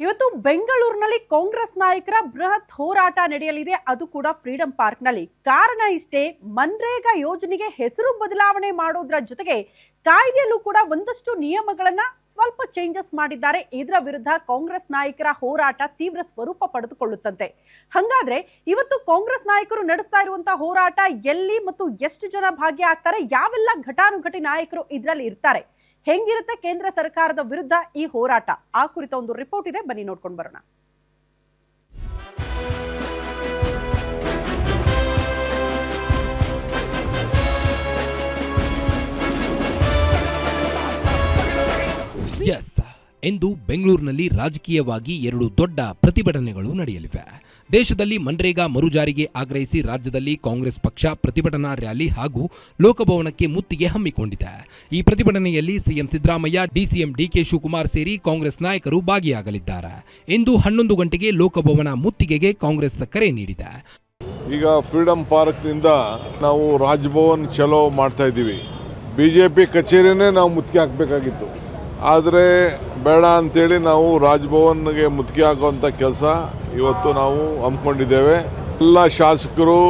ಇವತ್ತು ಬೆಂಗಳೂರಿನಲ್ಲಿ ಕಾಂಗ್ರೆಸ್ ನಾಯಕರ ಬೃಹತ್ ಹೋರಾಟ ನಡೆಯಲಿದೆ. ಅದು ಕೂಡ ಫ್ರೀಡಂ ಪಾರ್ಕ್ನಲ್ಲಿ. ಕಾರಣ ಇಷ್ಟೇ, ಮನ್ರೇಗಾ ಯೋಜನೆಗೆ ಹೆಸರು ಬದಲಾವಣೆ ಮಾಡೋದ್ರ ಜೊತೆಗೆ ಕಾಯ್ದೆಯಲ್ಲೂ ಕೂಡ ಒಂದಷ್ಟು ನಿಯಮಗಳನ್ನ ಸ್ವಲ್ಪ ಚೇಂಜಸ್ ಮಾಡಿದ್ದಾರೆ. ಇದರ ವಿರುದ್ಧ ಕಾಂಗ್ರೆಸ್ ನಾಯಕರ ಹೋರಾಟ ತೀವ್ರ ಸ್ವರೂಪ ಪಡೆದುಕೊಳ್ಳುತ್ತಂತೆ. ಹಂಗಾದ್ರೆ ಇವತ್ತು ಕಾಂಗ್ರೆಸ್ ನಾಯಕರು ನಡೆಸ್ತಾ ಇರುವಂತಹ ಹೋರಾಟ ಎಲ್ಲಿ ಮತ್ತು ಎಷ್ಟು ಜನ ಭಾಗಿಯಾಗ್ತಾರೆ ಯಾವೆಲ್ಲ ಘಟಾನುಘಟಿ ನಾಯಕರು ಇದರಲ್ಲಿ ಇರ್ತಾರೆ? ಹೆಂಗಿರುತ್ತೆ ಕೇಂದ್ರ ಸರ್ಕಾರದ ವಿರುದ್ಧ ಈ ಹೋರಾಟ? ಆ ಕುರಿತ ಒಂದು ರಿಪೋರ್ಟ್ ಇದೆ. ಬನ್ನಿ ನೋಡ್ಕೊಂಡು ಬರೋಣ. ಎಂದು ಬೆಂಗಳೂರಿನಲ್ಲಿ ರಾಜಕೀಯವಾಗಿ ಎರಡು ದೊಡ್ಡ ಪ್ರತಿಭಟನೆಗಳು ನಡೆಯಲಿವೆ. ದೇಶದಲ್ಲಿ ಮನ್ರೇಗಾ ಮರುಜಾರಿಗೆ ಆಗ್ರಹಿಸಿ ರಾಜ್ಯದಲ್ಲಿ ಕಾಂಗ್ರೆಸ್ ಪಕ್ಷ ಪ್ರತಿಭಟನಾ ರ್ಯಾಲಿ ಹಾಗೂ ಲೋಕಭವನಕ್ಕೆ ಮುತ್ತಿಗೆ ಹಮ್ಮಿಕೊಂಡಿದೆ. ಈ ಪ್ರತಿಭಟನೆಯಲ್ಲಿ ಸಿಎಂ ಸಿದ್ದರಾಮಯ್ಯ, ಡಿಸಿಎಂ ಡಿಕೆ ಶಿವಕುಮಾರ್ ಸೇರಿ ಕಾಂಗ್ರೆಸ್ ನಾಯಕರು ಭಾಗಿಯಾಗಲಿದ್ದಾರೆ. ಇಂದು ಹನ್ನೊಂದು ಗಂಟೆಗೆ ಲೋಕಭವನ ಮುತ್ತಿಗೆಗೆ ಕಾಂಗ್ರೆಸ್ ಕರೆ ನೀಡಿದೆ. ಈಗ ಫ್ರೀಡಂ ಪಾರ್ಕ್ನಿಂದ ನಾವು ರಾಜ್ಭವನ್ ಚಲೋ ಮಾಡ್ತಾ ಇದ್ದೀವಿ. ಬಿಜೆಪಿ ಕಚೇರಿನೇ ನಾವು ಮುತ್ತಿಗೆ ಹಾಕಬೇಕಾಗಿತ್ತು. ಆದರೆ ಬೇಡ ಅಂತೇಳಿ ನಾವು ರಾಜ್ಭವನ್ಗೆ ಮುತ್ತಿಗೆ ಹಾಕುವಂಥ ಕೆಲಸ ಇವತ್ತು ನಾವು ಹಮ್ಮಿಕೊಂಡಿದ್ದೇವೆ. ಎಲ್ಲ ಶಾಸಕರು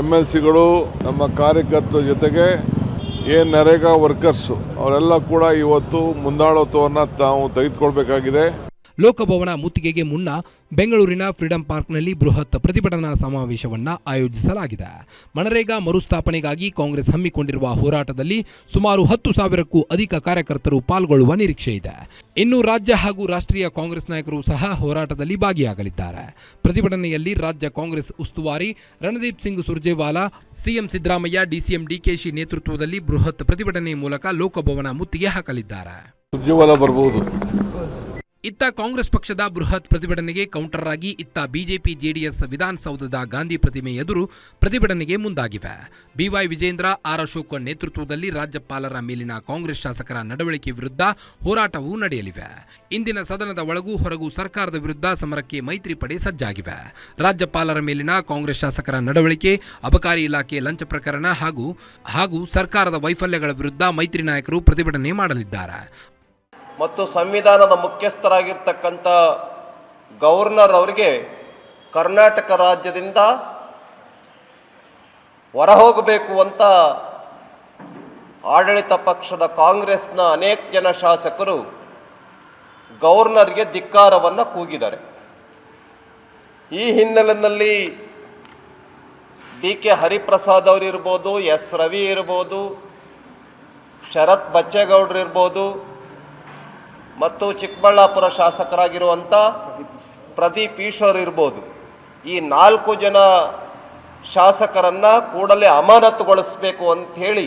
ಎಂ ಎಲ್ ಸಿಗಳು ನಮ್ಮ ಕಾರ್ಯಕರ್ತರ ಜೊತೆಗೆ ಏನು ನರೇಗಾ ವರ್ಕರ್ಸು ಅವರೆಲ್ಲ ಕೂಡ ಇವತ್ತು ಮುಂದಾಳತ್ವವನ್ನು ತಾವು ತೆಗೆದುಕೊಳ್ಬೇಕಾಗಿದೆ. ಲೋಕಭವನ ಮುತ್ತಿಗೆಗೆ ಮುನ್ನ ಬೆಂಗಳೂರಿನ ಫ್ರೀಡಂ ಪಾರ್ಕ್ನಲ್ಲಿ ಬೃಹತ್ ಪ್ರತಿಭಟನಾ ಸಮಾವೇಶವನ್ನು ಆಯೋಜಿಸಲಾಗಿದೆ. ಮನರೇಗಾ ಮರುಸ್ಥಾಪನೆಗಾಗಿ ಕಾಂಗ್ರೆಸ್ ಹಮ್ಮಿಕೊಂಡಿರುವ ಹೋರಾಟದಲ್ಲಿ ಸುಮಾರು ಹತ್ತು ಸಾವಿರಕ್ಕೂ ಅಧಿಕ ಕಾರ್ಯಕರ್ತರು ಪಾಲ್ಗೊಳ್ಳುವ ನಿರೀಕ್ಷೆ ಇದೆ. ಇನ್ನು ರಾಜ್ಯ ಹಾಗೂ ರಾಷ್ಟ್ರೀಯ ಕಾಂಗ್ರೆಸ್ ನಾಯಕರು ಸಹ ಹೋರಾಟದಲ್ಲಿ ಭಾಗಿಯಾಗಲಿದ್ದಾರೆ. ಪ್ರತಿಭಟನೆಯಲ್ಲಿ ರಾಜ್ಯ ಕಾಂಗ್ರೆಸ್ ಉಸ್ತುವಾರಿ ರಣದೀಪ್ ಸಿಂಗ್ ಸುರ್ಜೇವಾಲಾ, ಸಿಎಂ ಸಿದ್ದರಾಮಯ್ಯ, ಡಿಸಿಎಂ ಡಿಕೆಶಿ ನೇತೃತ್ವದಲ್ಲಿ ಬೃಹತ್ ಪ್ರತಿಭಟನೆ ಮೂಲಕ ಲೋಕಭವನ ಮುತ್ತಿಗೆ ಹಾಕಲಿದ್ದಾರೆ. ಬರ್ಬೋದು. ಇತ್ತ ಕಾಂಗ್ರೆಸ್ ಪಕ್ಷದ ಬೃಹತ್ ಪ್ರತಿಭಟನೆಗೆ ಕೌಂಟರ್ ಆಗಿ ಇತ್ತ ಬಿಜೆಪಿ ಜೆಡಿಎಸ್ ವಿಧಾನಸೌಧದ ಗಾಂಧಿ ಪ್ರತಿಮೆ ಎದುರು ಪ್ರತಿಭಟನೆಗೆ ಮುಂದಾಗಿವೆ. ಬಿವೈ ವಿಜೇಂದ್ರ, ಆರ್ ಅಶೋಕ್ ನೇತೃತ್ವದಲ್ಲಿ ರಾಜ್ಯಪಾಲರ ಮೇಲಿನ ಕಾಂಗ್ರೆಸ್ ಶಾಸಕರ ನಡವಳಿಕೆ ವಿರುದ್ಧ ಹೋರಾಟವೂ ನಡೆಯಲಿವೆ. ಇಂದಿನ ಸದನದ ಒಳಗೂ ಹೊರಗೂ ಸರ್ಕಾರದ ವಿರುದ್ಧ ಸಮರಕ್ಕೆ ಮೈತ್ರಿ ಪಡೆ ಸಜ್ಜಾಗಿವೆ. ರಾಜ್ಯಪಾಲರ ಮೇಲಿನ ಕಾಂಗ್ರೆಸ್ ಶಾಸಕರ ನಡವಳಿಕೆ, ಅಬಕಾರಿ ಇಲಾಖೆ ಲಂಚ ಪ್ರಕರಣ ಹಾಗೂ ಹಾಗೂ ಸರ್ಕಾರದ ವೈಫಲ್ಯಗಳ ವಿರುದ್ಧ ಮೈತ್ರಿ ನಾಯಕರು ಪ್ರತಿಭಟನೆ ಮಾಡಲಿದ್ದಾರೆ. ಮತ್ತು ಸಂವಿಧಾನದ ಮುಖ್ಯಸ್ಥರಾಗಿರ್ತಕ್ಕಂಥ ಗವರ್ನರ್ ಅವರಿಗೆ ಕರ್ನಾಟಕ ರಾಜ್ಯದಿಂದ ಹೊರಹೋಗಬೇಕು ಅಂತ ಆಡಳಿತ ಪಕ್ಷದ ಕಾಂಗ್ರೆಸ್ನ ಅನೇಕ ಜನ ಶಾಸಕರು ಗವರ್ನರ್ಗೆ ಧಿಕ್ಕಾರವನ್ನು ಕೂಗಿದ್ದಾರೆ. ಈ ಹಿನ್ನೆಲೆಯಲ್ಲಿ ಡಿ ಕೆ ಹರಿಪ್ರಸಾದ್ ಅವರಿರ್ಬೋದು ಎಸ್ ರವಿ ಇರ್ಬೋದು, ಶರತ್ ಬಚ್ಚೇಗೌಡರಿರ್ಬೋದು ಮತ್ತು ಚಿಕ್ಕಬಳ್ಳಾಪುರ ಶಾಸಕರಾಗಿರುವಂಥ ಪ್ರದೀಪ್ ಈಶ್ವರ್ ಇರ್ಬೋದು. ಈ ನಾಲ್ಕು ಜನ ಶಾಸಕರನ್ನು ಕೂಡಲೇ ಅಮಾನತುಗೊಳಿಸಬೇಕು ಅಂತ ಹೇಳಿ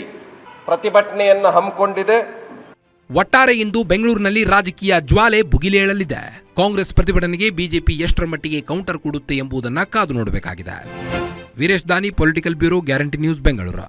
ಪ್ರತಿಭಟನೆಯನ್ನು ಹಮ್ಮಿಕೊಂಡಿದೆ. ಒಟ್ಟಾರೆ ಇಂದು ಬೆಂಗಳೂರಿನಲ್ಲಿ ರಾಜಕೀಯ ಜ್ವಾಲೆ ಭುಗಿಲೇಳಲಿದೆ. ಕಾಂಗ್ರೆಸ್ ಪ್ರತಿಭಟನೆಗೆ ಬಿಜೆಪಿ ಎಷ್ಟರ ಮಟ್ಟಿಗೆ ಕೌಂಟರ್ ಕೊಡುತ್ತೆ ಎಂಬುದನ್ನು ಕಾದು ನೋಡಬೇಕಾಗಿದೆ. Veeresh Dani, political bureau, guarantee news, Bengaluru.